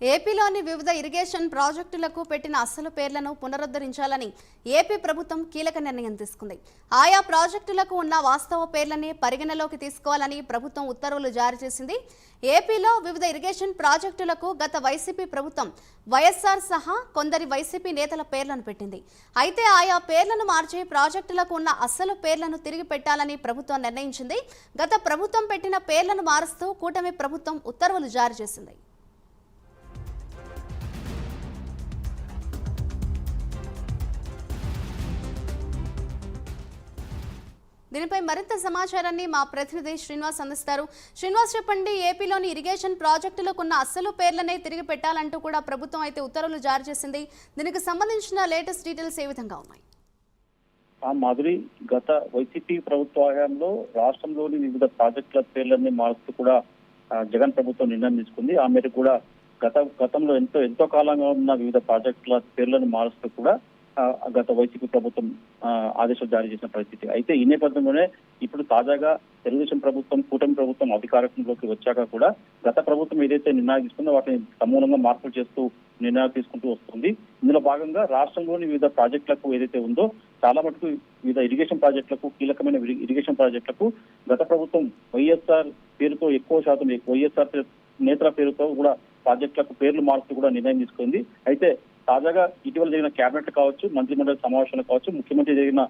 ఏపీలోని వివిధ ఇరిగేషన్ ప్రాజెక్టులకు పెట్టిన అసలు పేర్లను పునరుద్ధరించాలని ఏపీ ప్రభుత్వం కీలక నిర్ణయం తీసుకుంది. ఆయా ప్రాజెక్టులకు ఉన్న వాస్తవ పేర్లనే పరిగణలోకి తీసుకోవాలని ప్రభుత్వం ఉత్తర్వులు జారీ చేసింది. ఏపీలో వివిధ ఇరిగేషన్ ప్రాజెక్టులకు గత వైసీపీ ప్రభుత్వం వైఎస్ఆర్ సహా కొందరి వైసీపీ నేతల పేర్లను పెట్టింది. అయితే ఆయా పేర్లను మార్చి ప్రాజెక్టులకు ఉన్న అసలు పేర్లను తిరిగి పెట్టాలని ప్రభుత్వం నిర్ణయించింది. గత ప్రభుత్వం పెట్టిన పేర్లను మారుస్తూ కూటమి ప్రభుత్వం ఉత్తర్వులు జారీ చేసింది. దీనిపై మరింత సమాచారాన్ని మా ప్రతినిధి శ్రీనివాస్ అందిస్తారు. శ్రీనివాస్ చెప్పండి ఏపీలోని ఇరిగేషన్ ప్రాజెక్టులకు ఉన్న అసలు పేర్లనే తిరిగి పెట్టాలంటూ కూడా ప్రభుత్వం అయితే ఉత్తర్వులు జారీ చేసింది. దీనికి సంబంధించిన లేటెస్ట్ డీటెయిల్స్ ఏ విధంగా ఉన్నాయి? ఆ మాధురి గత వైసీపీ ప్రభుత్వ హయాంలో రాష్ట్రంలోని వివిధ ప్రాజెక్టుల పేర్లన్నీ మారుస్తూ కూడా జగన్ ప్రభుత్వం నిర్ణయం తీసుకుంది. ఆ మేరకు కూడా గత గతంలో ఎంతో ఎంతో కాలంగా ఉన్న వివిధ ప్రాజెక్టుల పేర్లను మారుస్తూ కూడా గత వైసీపీ ప్రభుత్వం ఆ, ఆదేశాలు జారీ చేసిన పరిస్థితి. అయితే ఈ నేపథ్యంలోనే ఇప్పుడు తాజాగా తెలుగుదేశం ప్రభుత్వం కూటమి ప్రభుత్వం అధికారంలోకి వచ్చాక కూడా గత ప్రభుత్వం ఏదైతే నిర్ణయాలు తీసుకుందో వాటిని సమూలంగా మార్పులు చేస్తూ నిర్ణయాలు తీసుకుంటూ వస్తుంది. ఇందులో భాగంగా రాష్ట్రంలోని వివిధ ప్రాజెక్టులకు ఏదైతే ఉందో చాలా మటుకు వివిధ ఇరిగేషన్ ప్రాజెక్టులకు కీలకమైన ఇరిగేషన్ ప్రాజెక్టులకు గత ప్రభుత్వం వైఎస్ఆర్ పేరుతో ఎక్కువ శాతం వైఎస్ఆర్ పే- నేతల పేరుతో కూడా ప్రాజెక్టులకు పేర్లు మార్పు కూడా నిర్ణయం తీసుకుంది. అయితే తాజాగా ఇటీవల జరిగిన కేబినెట్ కావచ్చు మంత్రిమండలి సమావేశాలు కావచ్చు ముఖ్యమంత్రి జరిగిన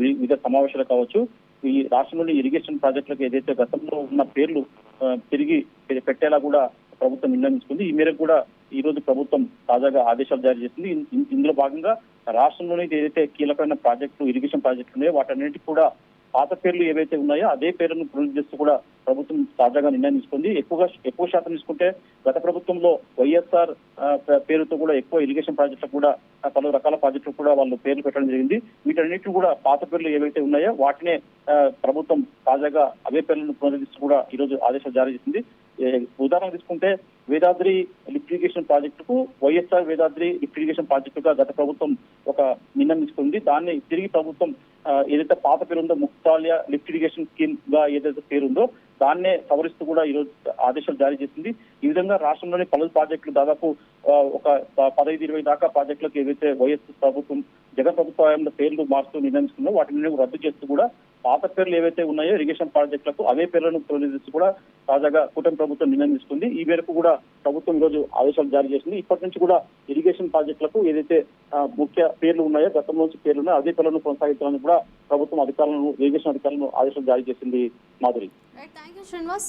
వివిధ సమావేశాలు కావచ్చు ఈ రాష్ట్రంలోని ఇరిగేషన్ ప్రాజెక్టులకు ఏదైతే గతంలో ఉన్న పేర్లు తిరిగి పెట్టేలా కూడా ప్రభుత్వం నిర్ణయించుకుంది. ఈ మేరకు కూడా ఈ రోజు ప్రభుత్వం తాజాగా ఆదేశాలు జారీ చేసింది. ఇందులో భాగంగా రాష్ట్రంలోని ఏదైతే కీలకమైన ప్రాజెక్టులు ఇరిగేషన్ ప్రాజెక్టులు ఉన్నాయో వాటన్నిటికీ కూడా పాత పేర్లు ఏవైతే ఉన్నాయో అదే పేర్లను పునరుద్ధరిస్తూ కూడా ప్రభుత్వం తాజాగా నిర్ణయం తీసుకుంది. ఎక్కువగా ఎక్కువ శాతం తీసుకుంటే గత ప్రభుత్వంలో వైఎస్ఆర్ పేరుతో కూడా ఎక్కువ ఇరిగేషన్ ప్రాజెక్టులకు కూడా పలు రకాల ప్రాజెక్టులకు కూడా వాళ్ళు పేర్లు పెట్టడం జరిగింది. వీటన్నిటి కూడా పాత పేర్లు ఏవైతే ఉన్నాయో వాటినే ప్రభుత్వం తాజాగా అవే పేర్లను పునరుద్ధరిస్తూ కూడా ఈ రోజు ఆదేశాలు జారీ చేసింది. ఉదాహరణ తీసుకుంటే వేదాద్రి లిఫ్టిగేషన్ ప్రాజెక్టు ప్రాజెక్టుకు వైఎస్ఆర్ వేదాద్రి లిఫ్ట్ ప్రాజెక్టు ప్రాజెక్టుగా గత ప్రభుత్వం ఒక నిర్ణయం తీసుకుంది. దాన్ని తిరిగి ప్రభుత్వం ఏదైతే పాత పేరు ఉందో ముక్తాలియా లిఫ్ట్ స్కీమ్గా ఏదైతే పేరు ఉందో దాన్నే సవరిస్తూ కూడా ఈ రోజు ఆదేశాలు జారీ చేసింది. ఈ విధంగా రాష్ట్రంలోని పలు ప్రాజెక్టులు దాదాపు ఒక పదహైదు ఇరవై దాకా ప్రాజెక్టులకు ఏవైతే వైఎస్ ప్రభుత్వం జగన్ ప్రభుత్వంలో పేర్లు మారుస్తూ నిర్ణయించుకుందో వాటిని రద్దు చేస్తూ కూడా పాత పేర్లు ఏవైతే ఉన్నాయో ఇరిగేషన్ ప్రాజెక్టులకు అవే పేర్లను తొలగిస్తూ కూడా తాజాగా కూటమి ప్రభుత్వం నిర్ణయం తీసుకుంది. ఈ మేరకు కూడా ప్రభుత్వం రోజు ఆదేశాలు జారీ చేసింది. ఇప్పటి నుంచి కూడా ఇరిగేషన్ ప్రాజెక్టులకు ఏదైతే ముఖ్య పేర్లు ఉన్నాయో గతంలో నుంచి పేర్లు ఉన్నాయో అదే పేర్లను కొనసాగించాలని కూడా ప్రభుత్వం అధికారులను ఇరిగేషన్ అధికారులను ఆదేశాలు జారీ చేసింది మాధురి. Thank you Srinivas